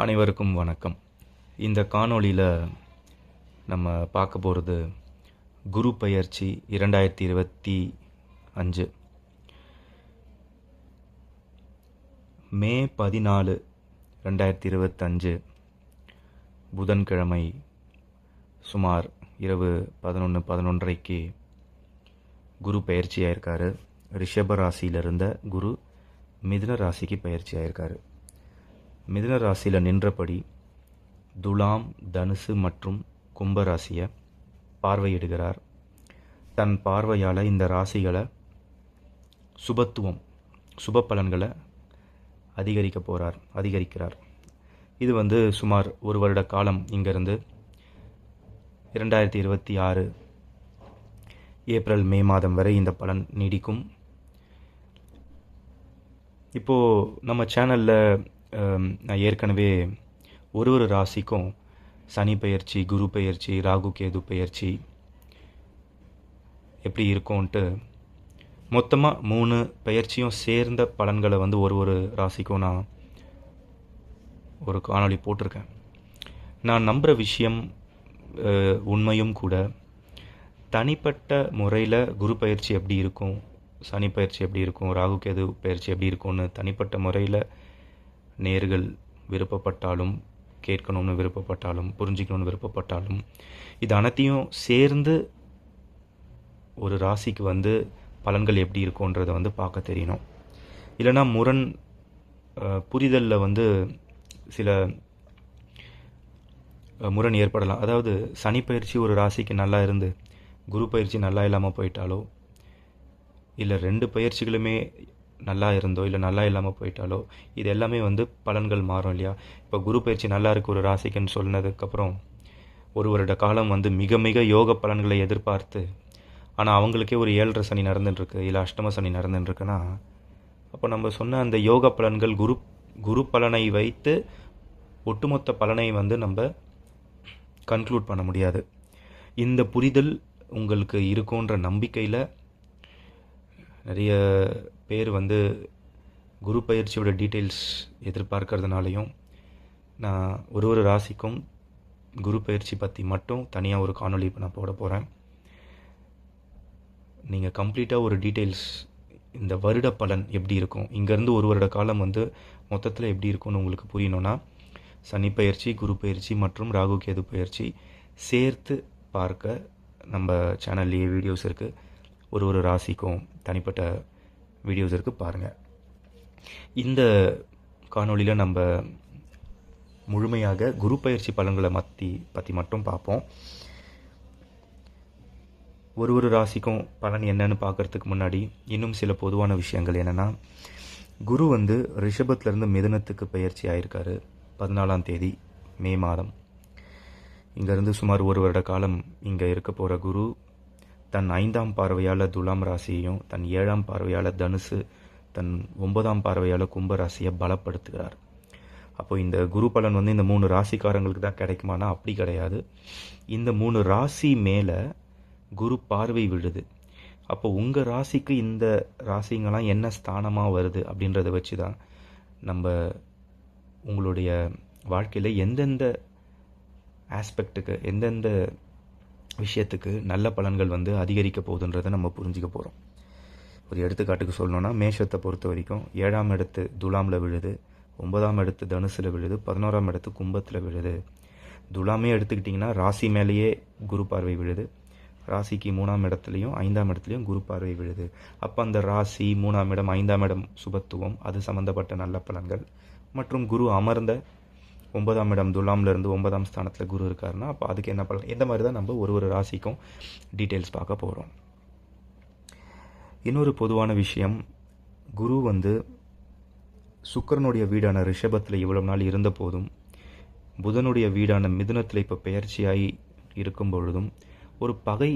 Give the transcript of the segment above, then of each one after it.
அனைவருக்கும் வணக்கம். இந்த காணொளியில் நம்ம பார்க்க போகிறது குரு பயிற்சி இரண்டாயிரத்தி இருபத்தி அஞ்சு. மே பதினாலு ரெண்டாயிரத்தி இருபத்தஞ்சு புதன்கிழமை சுமார் இரவு பதினொன்று பதினொன்றைக்கு குரு பயிற்சி ஆயிருக்காரு ரிஷப ராசியில் இருந்த குரு மிதுன ராசிக்கு பயிற்சி ஆயிருக்காரு மிதுன ராசியில் நின்றபடி துலாம் தனுசு மற்றும் கும்பராசியை பார்வையிடுகிறார். தன் பார்வையால் இந்த ராசிகளை சுபத்துவம் சுப பலன்களை அதிகரிக்க போகிறார் அதிகரிக்கிறார். இது வந்து சுமார் ஒரு வருட காலம் இங்கேருந்து இரண்டாயிரத்தி இருபத்தி ஆறு ஏப்ரல் மே மாதம் வரை இந்த பலன் நீடிக்கும். இப்போது நம்ம சேனலில் நான் ஏற்கனவே ஒரு ஒரு ராசிக்கும் சனி பயிற்சி குரு பயிற்சி ராகு கேது பயிற்சி எப்படி இருக்கும்ன்ட்டு மொத்தமாக மூணு பயிற்சியும் சேர்ந்த பலன்களை வந்து ஒரு ஒரு ராசிக்கும் நான் ஒரு காணொளி போட்டிருக்கேன். நான் நம்புகிற விஷயம் உண்மையும் கூட தனிப்பட்ட முறையில் குரு பயிற்சி எப்படி இருக்கும் சனி பயிற்சி எப்படி இருக்கும் ராகு கேது பயிற்சி எப்படி இருக்கும்னு தனிப்பட்ட முறையில் நேர்கள் விருப்பப்பட்டாலும் கேட்கணும்னு விருப்பப்பட்டாலும் புரிஞ்சிக்கணும்னு விருப்பப்பட்டாலும் இது அனைத்தையும் சேர்ந்து ஒரு ராசிக்கு வந்து பலன்கள் எப்படி இருக்கும்ன்றதை வந்து பார்க்க தெரியணும். இல்லைன்னா முரண் புரிதலில் வந்து சில முரண் ஏற்படலாம். அதாவது சனி பயிற்சி ஒரு ராசிக்கு நல்லா இருந்து குரு பயிற்சி நல்லா இல்லாமல் போயிட்டாலோ இல்லை ரெண்டு பயிற்சிகளுமே நல்லா இருந்தோ இல்லை நல்லா இல்லாமல் போயிட்டாலோ இது எல்லாமே வந்து பலன்கள் மாறும் இல்லையா? இப்போ குரு பயிற்சி நல்லா இருக்குது ஒரு ராசிக்குன்னு சொன்னதுக்கப்புறம் ஒரு வருட காலம் வந்து மிக மிக யோக பலன்களை எதிர்பார்த்து ஆனால் அவங்களுக்கே ஒரு ஏழரை சனி நடந்துட்டுருக்கு இல்லை அஷ்டம சனி நடந்துட்டுருக்குன்னா அப்போ நம்ம சொன்ன அந்த யோக பலன்கள் குரு குரு பலனை வைத்து ஒட்டுமொத்த பலனை வந்து நம்ம கன்க்ளூட் பண்ண முடியாது. இந்த புரிதல் உங்களுக்கு இருக்குன்ற நம்பிக்கையில் நிறைய பேர் வந்து குரு பயிற்சியோட டீட்டெயில்ஸ் எதிர்பார்க்கறதுனாலையும் நான் ஒரு ஒரு ராசிக்கும் குரு பயிற்சி பற்றி மட்டும் தனியாக ஒரு காணொளி இப்போ நான் போட போகிறேன் நீங்கள் கம்ப்ளீட்டாக ஒரு டீட்டெயில்ஸ் இந்த வருட பலன் எப்படி இருக்கும்? இங்கேருந்து ஒரு வருட காலம் வந்து மொத்தத்தில் எப்படி இருக்கும்னு உங்களுக்கு புரியணும்னா சனி பயிற்சி குரு பயிற்சி மற்றும் ராகு கேது பயிற்சி சேர்த்து பார்க்க நம்ம சேனல்லையே வீடியோஸ் இருக்குது ஒரு ஒரு ராசிக்கும் தனிப்பட்ட வீடியோஸ் இருக்குது பாருங்கள் இந்த காணொளியில் நம்ம முழுமையாக குரு பயிற்சி பலன்களை மத்தி பற்றி மட்டும் பார்ப்போம். ஒரு ஒரு ராசிக்கும் பலன் என்னன்னு பார்க்கறதுக்கு முன்னாடி இன்னும் சில பொதுவான விஷயங்கள் என்னென்னா குரு வந்து ரிஷபத்துலேருந்து மிதனத்துக்கு பயிற்சி ஆயிருக்காரு பதினாலாம் தேதி மே மாதம். இங்கேருந்து சுமார் ஒரு வருட காலம் இங்கே இருக்க போகிற குரு தன் ஐந்தாம் பார்வையால் துலாம் ராசியையும் தன் ஏழாம் பார்வையால் தனுசு தன் ஒன்பதாம் பார்வையால் கும்ப ராசியை பலப்படுத்துகிறார். அப்போ இந்த குரு பலன் வந்து இந்த மூணு ராசிக்காரங்களுக்கு தான் கிடைக்குமானா? அப்படி கிடையாது. இந்த மூணு ராசி மேலே குரு பார்வை விழுது. அப்போ உங்கள் ராசிக்கு இந்த ராசிங்கெல்லாம் என்ன ஸ்தானமாக வருது அப்படின்றத வச்சு தான் நம்ம உங்களுடைய வாழ்க்கையில் எந்தெந்த ஆஸ்பெக்ட்டுக்கு எந்தெந்த விஷயத்துக்கு நல்ல பலன்கள் வந்து அதிகரிக்க போகுதுன்றதை நம்ம புரிஞ்சுக்க போகிறோம் ஒரு எடுத்துக்காட்டுக்கு சொல்லணும்னா மேஷத்தை பொறுத்த வரைக்கும் ஏழாம் இடத்து துலாமில் விழுது ஒன்பதாம் இடத்து தனுசில் விழுது பதினோராம் இடத்து கும்பத்தில் விழுது. துலாமே எடுத்துக்கிட்டிங்கன்னா ராசி மேலேயே குரு பார்வை விழுது. ராசிக்கு மூணாம் இடத்துலையும் ஐந்தாம் இடத்துலையும் குரு பார்வை விழுது. அப்போ அந்த ராசி மூணாம் இடம் ஐந்தாம் இடம் சுபத்துவம் அது சம்மந்தப்பட்ட நல்ல பலன்கள். மற்றும் குரு அமர்ந்த ஒன்பதாம் இடம் துலாம்லேருந்து ஒன்பதாம் ஸ்தானத்தில் குரு இருக்காருன்னா அப்போ அதுக்கு என்ன பலன்? இந்த மாதிரி தான் நம்ம ஒரு ஒரு ராசிக்கும் டீட்டெயில்ஸ் பார்க்க போகிறோம் இன்னொரு பொதுவான விஷயம் குரு வந்து சுக்கிரனுடைய வீடான ரிஷபத்தில் இவ்வளவு நாள் இருந்த போதும் புதனுடைய வீடான மிதுனத்தில் இப்போ பெயர்ச்சியாகி இருக்கும் பொழுதும் ஒரு பகை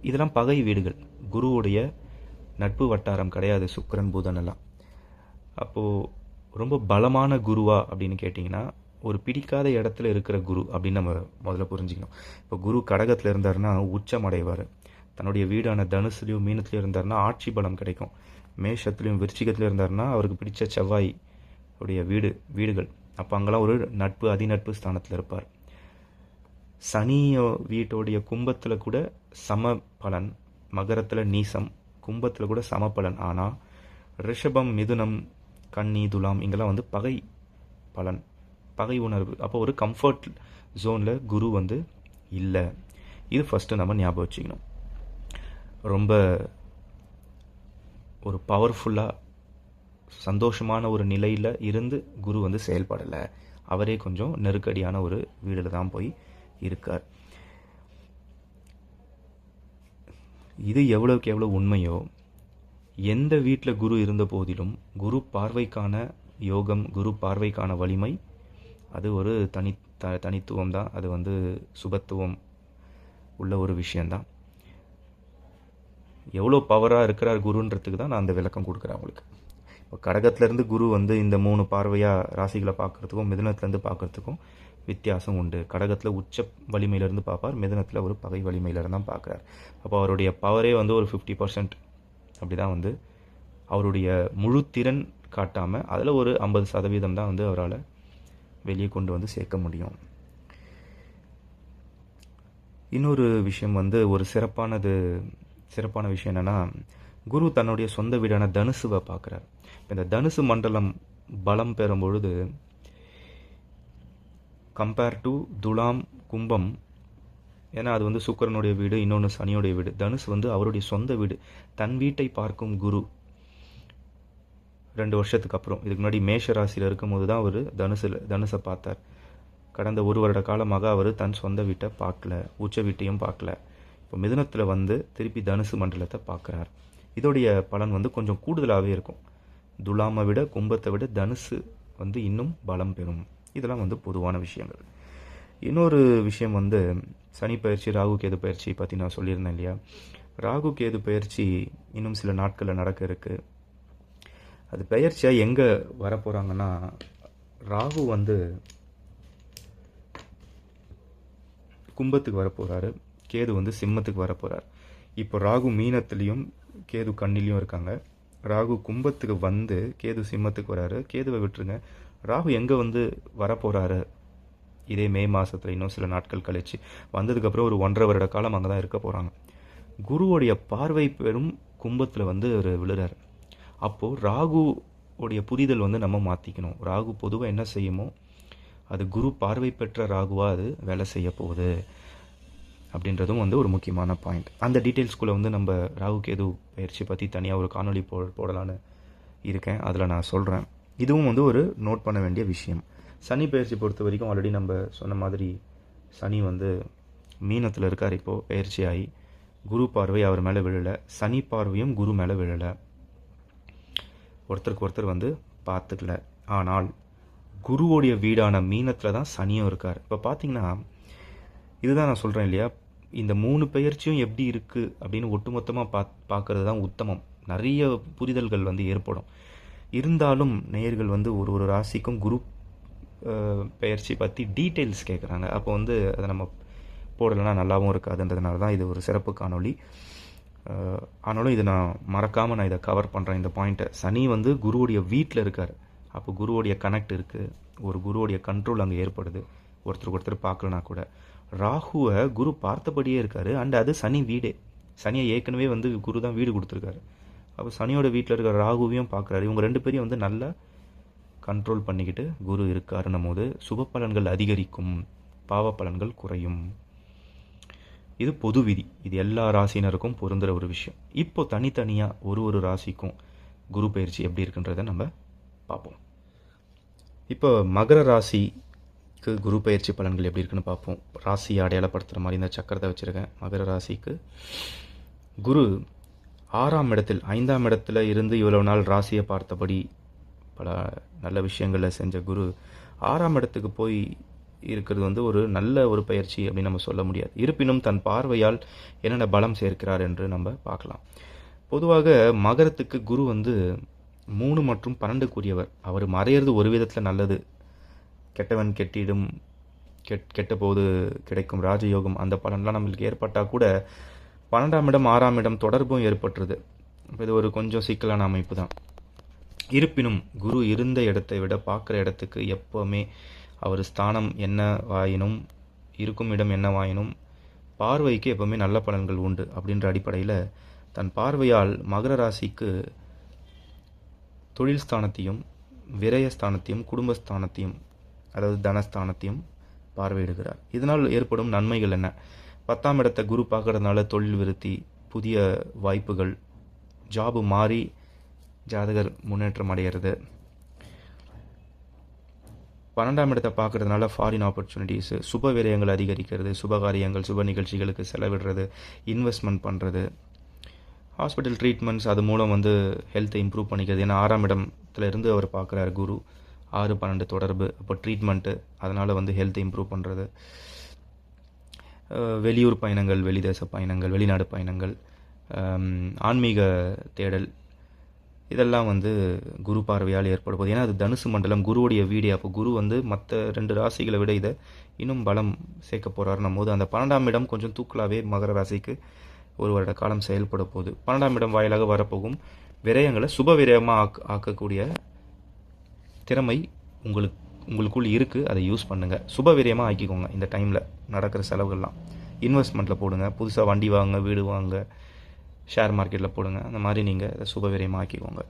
இதெல்லாம் பகை வீடுகள். குருவுடைய நட்பு வட்டாரம் கிடையாது சுக்கரன் புதன் எல்லாம். அப்போது ரொம்ப பலமான குருவா அப்படின்னு கேட்டிங்கன்னா ஒரு பிடிக்காத இடத்துல இருக்கிற குரு அப்படின்னு நம்ம முதல்ல புரிஞ்சுக்கணும். இப்போ குரு கடகத்தில் இருந்தாருன்னா உச்சம் அடைவார். தன்னுடைய வீடான தனுசுலையும் மீனத்துலையும் இருந்தாருன்னா ஆட்சி பலம் கிடைக்கும். மேஷத்துலையும் விருச்சிகத்துலையும் இருந்தாருன்னா அவருக்கு பிடிச்ச செவ்வாய் உடைய வீடு வீடுகள். அப்போ அங்கெல்லாம் ஒரு நட்பு அதிநட்பு ஸ்தானத்தில் இருப்பார். சனி வீட்டோடைய கும்பத்தில் கூட சம பலன் மகரத்தில் நீசம் கும்பத்தில் கூட சம பலன் ஆனால் ரிஷபம் மிதுனம் கன்னி துலாம் இங்கெல்லாம் வந்து பகை பலன். பகை உணர்வு. அப்போ ஒரு கம்ஃபர்ட் ஜோனில் குரு வந்து இல்லை. இது ஃபஸ்ட்டு நம்ம ஞாபகம் வச்சுக்கணும். ரொம்ப ஒரு பவர்ஃபுல்லாக சந்தோஷமான ஒரு நிலையில் இருந்து குரு வந்து செயல்படலை. அவரே கொஞ்சம் நெருக்கடியான ஒரு வீடில் தான் போய் இருக்கார். இது எவ்வளோக்கு எவ்வளோ உண்மையோ எந்த வீட்டில் குரு இருந்த போதிலும் குரு பார்வைக்கான யோகம் குரு பார்வைக்கான வலிமை அது ஒரு தனி த தனித்துவம் தான் அது வந்து சுபத்துவம் உள்ள ஒரு விஷயந்தான் எவ்வளோ பவராக இருக்கிறார் குருன்றதுக்கு தான் நான் அந்த விளக்கம் கொடுக்குறேன் உங்களுக்கு இப்போ கடகத்துலேருந்து குரு வந்து இந்த மூணு பார்வையாக ராசிகளை பார்க்குறதுக்கும் மிதனத்துலேருந்து பார்க்குறதுக்கும் வித்தியாசம் உண்டு. கடகத்தில் உச்ச வலிமையிலேருந்து பார்ப்பார் மிதனத்தில் ஒரு பகை வலிமையிலேருந்து தான் பார்க்குறார். அப்போ அவருடைய பவரே வந்து ஒரு ஃபிஃப்டி பர்சன்ட் அப்படி தான் வந்து அவருடைய முழு திறன் காட்டாமல் அதில் ஒரு ஐம்பது சதவீதம் தான் வந்து அவரால் வெளியே கொண்டு வந்து சேர்க்க முடியும். இன்னொரு விஷயம் வந்து ஒரு சிறப்பானது சிறப்பான விஷயம் என்னென்னா குரு தன்னுடைய சொந்த வீடான தனுசுவை பார்க்குறார். இந்த தனுசு மண்டலம் பலம் பெறும் பொழுது கம்பேர் டு துலாம் கும்பம் ஏன்னா அது வந்து சுக்கரனுடைய வீடு இன்னொன்று சனியோடைய வீடு. தனுஷ் வந்து அவருடைய சொந்த வீடு தன் வீட்டை பார்க்கும் குரு. ரெண்டு வருஷத்துக்கு அப்புறம். இதுக்கு முன்னாடி மேஷ ராசியில் இருக்கும்போது தான் அவர் தனுசில் தனுசை பார்த்தார். கடந்த ஒரு வருட காலமாக அவர் தன் சொந்த வீட்டை பார்க்கல உச்ச வீட்டையும் பார்க்கல. இப்போ மிதுனத்தில் வந்து திருப்பி தனுசு மண்டலத்தை பார்க்குறார். இதோடைய பலன் வந்து கொஞ்சம் கூடுதலாகவே இருக்கும். துலாமை விட கும்பத்தை விட தனுசு வந்து இன்னும் பலம் பெறும். இதெல்லாம் வந்து பொதுவான விஷயங்கள். இன்னொரு விஷயம் வந்து சனி பயிற்சி ராகு கேது பயிற்சி பற்றி நான் சொல்லியிருந்தேன் இல்லையா? ராகு கேது பயிற்சி இன்னும் சில நாட்களில் நடக்க இருக்குது அது பெயர்ச்சியாக எங்கே வரப்போகிறாங்கன்னா ராகு வந்து கும்பத்துக்கு வரப்போகிறாரு கேது வந்து சிம்மத்துக்கு வரப்போகிறார் இப்போ ராகு மீனத்துலேயும் கேது கண்ணிலையும் இருக்காங்க. ராகு கும்பத்துக்கு வந்து கேது சிம்மத்துக்கு வராரு. கேதுவை விட்டுருங்க. ராகு எங்கே வந்து வரப்போகிறாரு இதே மே மாதத்தில் இன்னும் சில நாட்கள் கழிச்சு. வந்ததுக்கப்புறம் ஒரு ஒன்றரை வருட காலம் அங்கே தான் இருக்க போகிறாங்க குருவோடைய பார்வை பெரும் கும்பத்தில் வந்து அவர் விழுறாரு. அப்போது ராகு உடைய புரிதல் வந்து நம்ம மாற்றிக்கணும் ராகு பொதுவாக என்ன செய்யுமோ அது குரு பார்வை பெற்ற ராகுவாக அது வேலை செய்ய போகுது அப்படின்றதும் வந்து ஒரு முக்கியமான பாயிண்ட் அந்த டீட்டெயில்ஸ்குள்ளே வந்து நம்ம ராகு கேது பயிற்சி பற்றி தனியாக ஒரு காணொலி போ போடலான்னு இருக்கேன். அதில் நான் சொல்கிறேன் இதுவும் வந்து ஒரு நோட் பண்ண வேண்டிய விஷயம். சனி பயிற்சி பொறுத்த வரைக்கும் ஆல்ரெடி நம்ம சொன்ன மாதிரி சனி வந்து மீனத்தில் இருக்கார். இப்போது பயிற்சி ஆகி குரு பார்வை அவர் மேலே விழலை. சனி பார்வையும் குரு மேலே விழலை. ஒருத்தருக்கு ஒருத்தர் வந்து பார்த்துக்கல. ஆனால் குருவோடைய வீடான மீனத்தில் தான் சனியும் இருக்கார். இப்போ பார்த்தீங்கன்னா இதுதான் நான் சொல்கிறேன் இல்லையா? இந்த மூணு பெயர்ச்சியும் எப்படி இருக்குது அப்படின்னு ஒட்டுமொத்தமாக பா பார்க்கறது தான் உத்தமம். நிறைய புரிதல்கள் வந்து ஏற்படும். இருந்தாலும் நேயர்கள் வந்து ஒரு ஒரு ராசிக்கும் குரு பெயர்ச்சி பற்றி டீட்டெயில்ஸ் கேட்குறாங்க அப்போ வந்து அதை நம்ம போடலைன்னா நல்லாவும் இருக்காதுன்றதுனால தான் இது ஒரு சிறப்பு காணொளி. ஆனாலும் இதை நான் மறக்காமல் நான் இதை கவர் பண்ணுறேன் இந்த பாயிண்ட்டை சனி வந்து குருவுடைய வீட்டில் இருக்கார். அப்போ குருவுடைய கனெக்ட் இருக்குது ஒரு குருவுடைய கண்ட்ரோல் அங்கே ஏற்படுது. ஒருத்தருக்கு ஒருத்தர் பார்க்கலனா கூட. ராகுவை குரு பார்த்தபடியே இருக்கார். அண்ட் அது சனி வீடே. சனியை ஏற்கனவே வந்து குரு தான் வீடு கொடுத்துருக்காரு. அப்போ சனியோட வீட்டில் இருக்கிற ராகுவையும் பார்க்குறாரு. இவங்க ரெண்டு பேரையும் வந்து நல்லா கண்ட்ரோல் பண்ணிக்கிட்டு குரு இருக்காருன்னும் போது சுப பலன்கள் அதிகரிக்கும். பாவ பலன்கள் குறையும். இது பொது விதி இது எல்லா ராசினருக்கும் பொருந்துகிற ஒரு விஷயம். இப்போ தனித்தனியாக ஒரு ஒரு ராசிக்கும் குரு பயிற்சி எப்படி இருக்குன்றதை நம்ம பார்ப்போம். இப்போ மகர ராசிக்கு குரு பயிற்சி பலன்கள் எப்படி இருக்குன்னு பார்ப்போம். ராசியை அடையாளப்படுத்துகிற மாதிரி இந்த சக்கரத்தை வச்சுருக்கேன். மகர ராசிக்கு குரு ஆறாம் இடத்தில் ஐந்தாம் இடத்துல இருந்து இவ்வளவு நாள் ராசியை பார்த்தபடி பல நல்ல விஷயங்களை செஞ்ச குரு ஆறாம் இடத்துக்கு போய் இருக்கிறது வந்து ஒரு நல்ல ஒரு பயிற்சி அப்படின்னு நம்ம சொல்ல முடியாது. இருப்பினும் தன் பார்வையால் என்னென்ன பலம் சேர்க்கிறார் என்று நம்ம பார்க்கலாம். பொதுவாக மகரத்துக்கு குரு வந்து மூணு மற்றும் பன்னெண்டுக்குரியவர். அவர் மறையிறது ஒரு விதத்தில் நல்லது. கெட்டவன் கெட்டிடும் கெட் கெட்ட போது கிடைக்கும் ராஜயோகம் அந்த பலன்லாம் நம்மளுக்கு ஏற்பட்டால் கூட பன்னெண்டாம் இடம் ஆறாம் இடம் தொடர்பும் ஏற்பட்டுருது. இது ஒரு கொஞ்சம் சிக்கலான அமைப்பு தான் இருப்பினும் குரு இருந்த இடத்தை விட பார்க்குற இடத்துக்கு எப்போவுமே அவர் ஸ்தானம் என்ன வாயினும் இருக்கும் இடம் என்னவாயினும் பார்வைக்கு எப்பவுமே நல்ல பலன்கள் உண்டு அப்படின்ற அடிப்படையில் தன் பார்வையால் மகர ராசிக்கு தொழில் ஸ்தானத்தையும் விரயஸ்தானத்தையும் குடும்பஸ்தானத்தையும் அதாவது தனஸ்தானத்தையும் பார்வையிடுகிறார். இதனால் ஏற்படும் நன்மைகள் என்ன? பத்தாம் இடத்தை குரு பார்க்கறதுனால தொழில் விருத்தி புதிய வாய்ப்புகள் ஜாபு மாறி ஜாதகர் முன்னேற்றம் அடைகிறது பன்னெண்டாம் இடத்தை பார்க்குறதுனால ஃபாரின் ஆப்பர்ச்சுனிட்டிஸு சுப விரயங்கள் அதிகரிக்கிறது சுபகாரியங்கள் சுப நிகழ்ச்சிகளுக்கு செலவிடுறது இன்வெஸ்ட்மெண்ட் பண்ணுறது ஹாஸ்பிட்டல் ட்ரீட்மெண்ட்ஸ் அது மூலம் வந்து ஹெல்த்தை இம்ப்ரூவ் பண்ணிக்கிறது. ஏன்னா ஆறாம் இடத்துல இருந்து அவர் பார்க்குறாரு குரு. ஆறு பன்னெண்டு தொடர்பு. அப்போ ட்ரீட்மெண்ட்டு அதனால் வந்து ஹெல்த்தை இம்ப்ரூவ் பண்ணுறது வெளியூர் பயணங்கள் வெளிதேச பயணங்கள் வெளிநாடு பயணங்கள் ஆன்மீக தேடல் இதெல்லாம் வந்து குரு பார்வையால் ஏற்படுவது ஏன்னா அது தனுசு மண்டலம் குருவுடைய வீடு. அப்போ குரு வந்து மற்ற ரெண்டு ராசிகளை விட இதை இன்னும் பலம் சேர்க்க போகிறாருன்னும் போது அந்த பன்னெண்டாம் இடம் கொஞ்சம் தூக்கலாகவே மகர ராசிக்கு ஒரு வருட காலம் செயல்பட போகுது. பன்னெண்டாம் இடம் வாயிலாக வரப்போகும் விரயங்களை சுப விரயமாக ஆக் ஆக்கக்கூடிய திறமை உங்களுக்கு உங்களுக்குள் இருக்குது அதை யூஸ் பண்ணுங்கள் சுப விரயமாக ஆக்கிக்கோங்க இந்த டைமில் நடக்கிற செலவுகள்லாம். இன்வெஸ்ட்மெண்ட்டில் போடுங்க. புதுசாக வண்டி வாங்க வீடு வாங்க ஷேர் மார்க்கெட்டில் போடுங்க. அந்த மாதிரி நீங்கள் அதை சுப ஆக்கிக்கோங்க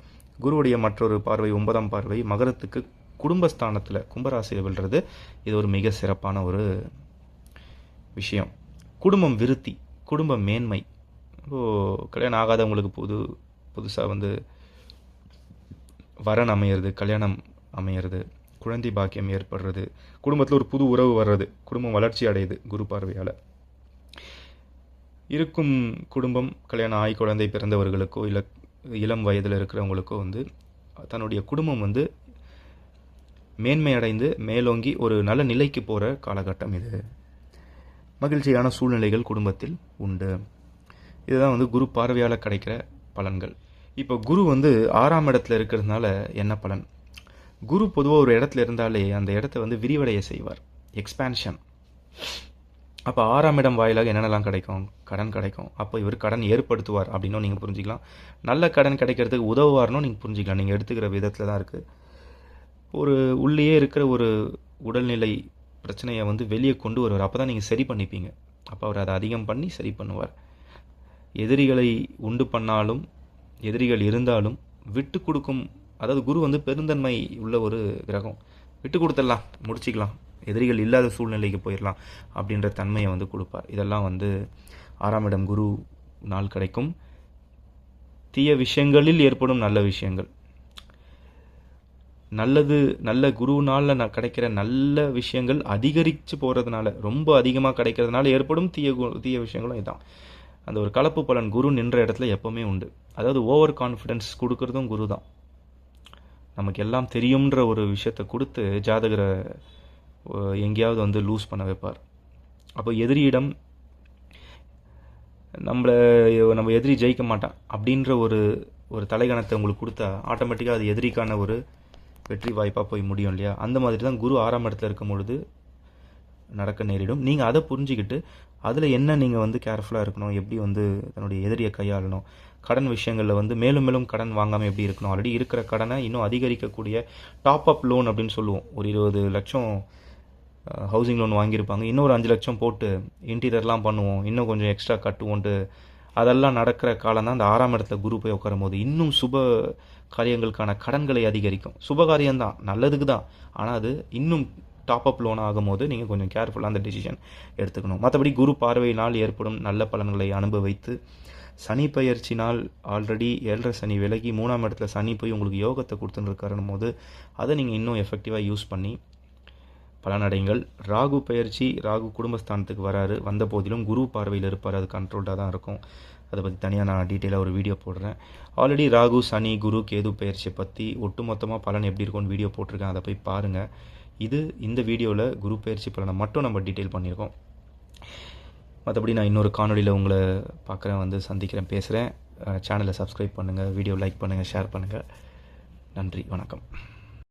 குருவுடைய மற்றொரு பார்வை ஒன்பதாம் பார்வை மகரத்துக்கு குடும்பஸ்தானத்தில் கும்பராசியில் விழுறது. இது ஒரு மிக சிறப்பான ஒரு விஷயம். குடும்பம் விருத்தி குடும்ப மேன்மை. இப்போது கல்யாணம் ஆகாதவங்களுக்கு புது புதுசாக வந்து வரன் அமையிறது கல்யாணம் அமையிறது குழந்தை பாக்கியம் ஏற்படுறது குடும்பத்தில் ஒரு புது உறவு வர்றது குடும்பம் வளர்ச்சி அடையுது குரு பார்வையால். இருக்கும் குடும்பம் கல்யாணம் ஆய் குழந்தை பிறந்தவர்களுக்கோ இல்லை இளம் வயதில் இருக்கிறவங்களுக்கோ வந்து தன்னுடைய குடும்பம் வந்து மேன்மை அடைந்து மேலோங்கி ஒரு நல்ல நிலைக்கு போகிற காலகட்டம் இது. மகிழ்ச்சியான சூழ்நிலைகள் குடும்பத்தில் உண்டு. இதுதான் வந்து குரு பார்வையால் கிடைக்கிற பலன்கள். இப்போ குரு வந்து ஆறாம் இடத்துல இருக்கிறதுனால என்ன பலன்? குரு பொதுவாக ஒரு இடத்துல இருந்தாலே அந்த இடத்த வந்து விரிவடைய செய்வார். எக்ஸ்பேன்ஷன் அப்போ ஆறாம் இடம் வாயிலாக என்னென்னலாம் கிடைக்கும்? கடன் கிடைக்கும். அப்போ இவர் கடன் ஏற்படுத்துவார் அப்படின்னும் நீங்கள் புரிஞ்சிக்கலாம். நல்ல கடன் கிடைக்கிறதுக்கு உதவுவார்னும் நீங்கள் புரிஞ்சிக்கலாம். நீங்கள் எடுத்துக்கிற விதத்தில் தான் இருக்குது ஒரு உள்ளேயே இருக்கிற ஒரு உடல்நிலை பிரச்சனையை வந்து வெளியே கொண்டு வருவார். அப்போ தான் நீங்கள் சரி பண்ணிப்பீங்க. அப்போ அவர் அதை அதிகம் பண்ணி சரி பண்ணுவார். எதிரிகளை உண்டு பண்ணாலும் எதிரிகள் இருந்தாலும் விட்டு கொடுக்கும் அதாவது குரு வந்து பெருந்தன்மை உள்ள ஒரு கிரகம். விட்டு கொடுத்துடலாம். முடிச்சிக்கலாம். எதிரிகள் இல்லாத சூழ்நிலைக்கு போயிடலாம் அப்படின்ற தன்மையை வந்து கொடுப்பார். இதெல்லாம் வந்து ஆறாம் இடம் குரு நாள் கிடைக்கும். தீய விஷயங்களில் ஏற்படும் நல்ல விஷயங்கள். நல்லது நல்ல குருவினால் நான் கிடைக்கிற நல்ல விஷயங்கள் அதிகரித்து போகிறதுனால ரொம்ப அதிகமாக கிடைக்கிறதுனால ஏற்படும் தீய தீய விஷயங்களும் இதுதான் அந்த ஒரு கலப்பு பலன் குரு நின்ற இடத்துல எப்போவுமே உண்டு. அதாவது ஓவர் கான்ஃபிடென்ஸ் கொடுக்கறதும் குரு தான். நமக்கு எல்லாம் தெரியுன்ற ஒரு விஷயத்தை கொடுத்து ஜாதகரை எங்கேயாவது வந்து லூஸ் பண்ண வைப்பார். அப்போ எதிரியிடம் நம்மளை நம்ம எதிரி ஜெயிக்க மாட்டான் அப்படின்ற ஒரு ஒரு தலைகணத்தை உங்களுக்கு கொடுத்தா ஆட்டோமேட்டிக்காக அது எதிரிக்கான ஒரு வெற்றி வாய்ப்பாக போய் முடியும் இல்லையா? அந்த மாதிரி தான் குரு ஆறாம் இடத்துல இருக்கும் பொழுது நடக்க நேரிடும். நீங்கள் அதை புரிஞ்சுக்கிட்டு அதில் என்ன நீங்கள் வந்து கேர்ஃபுல்லாக இருக்கணும் எப்படி வந்து தன்னுடைய எதிரியை கையாளணும் கடன் விஷயங்களில் வந்து மேலும் மேலும் கடன் வாங்காமல் எப்படி இருக்கணும்? ஆல்ரெடி இருக்கிற கடனை இன்னும் அதிகரிக்கக்கூடிய டாப் அப் லோன் அப்படின்னு சொல்லுவோம். ஒரு இருபது லட்சம் ஹவுசிங் லோன் வாங்கியிருப்பாங்க. இன்னொரு அஞ்சு லட்சம் போட்டு இன்டீரியர்லாம் பண்ணுவோம். இன்னும் கொஞ்சம் எக்ஸ்ட்ரா கட்டுவோன்ட்டு அதெல்லாம் நடக்கிற காலம் தான் அந்த ஆறாம் இடத்துல குரு போய் உட்காரும் போது இன்னும் சுப காரியங்களுக்கான கடன்களை அதிகரிக்கும். சுப காரியம்தான். நல்லதுக்கு தான். ஆனால் அது இன்னும் டாப் அப் லோன் ஆகும்போது நீங்கள் கொஞ்சம் கேர்ஃபுல்லாக அந்த டெசிஷன் எடுத்துக்கணும். மற்றபடி குரு பார்வையினால் ஏற்படும் நல்ல பலன்களை அனுபவித்து சனி பயிற்சினால் ஆல்ரெடி ஏழரை சனி விலகி மூணாம் இடத்துல சனி போய் உங்களுக்கு யோகத்தை கொடுத்துன்னு இருக்காருன்னும் போது அதை நீங்கள் இன்னும் எஃபெக்டிவாக யூஸ் பண்ணி பலனடைங்கள் ராகு பயிற்சி ராகு குடும்பஸ்தானத்துக்கு வராரு. வந்த போதிலும் குரு பார்வையில் இருப்பார். அது கண்ட்ரோல்டாக தான் இருக்கும். அதை பற்றி தனியாக நான் டீட்டெயிலாக ஒரு வீடியோ போடுறேன். ஆல்ரெடி ராகு சனி குரு கேது பயிற்சியை பற்றி ஒட்டுமொத்தமாக பலன் எப்படி இருக்கும்னு வீடியோ போட்டிருக்கேன். அதை போய் பாருங்கள் இது இந்த வீடியோவில் குரு பயிற்சி பலனை மட்டும் நம்ம டீட்டெயில் பண்ணியிருக்கோம். மற்றபடி நான் இன்னொரு காணொலியில் உங்களை பார்க்குறேன் வந்து சந்திக்கிறேன் பேசுகிறேன் சேனலை சப்ஸ்கிரைப் பண்ணுங்கள் வீடியோ லைக் பண்ணுங்கள் ஷேர் பண்ணுங்கள் நன்றி வணக்கம்.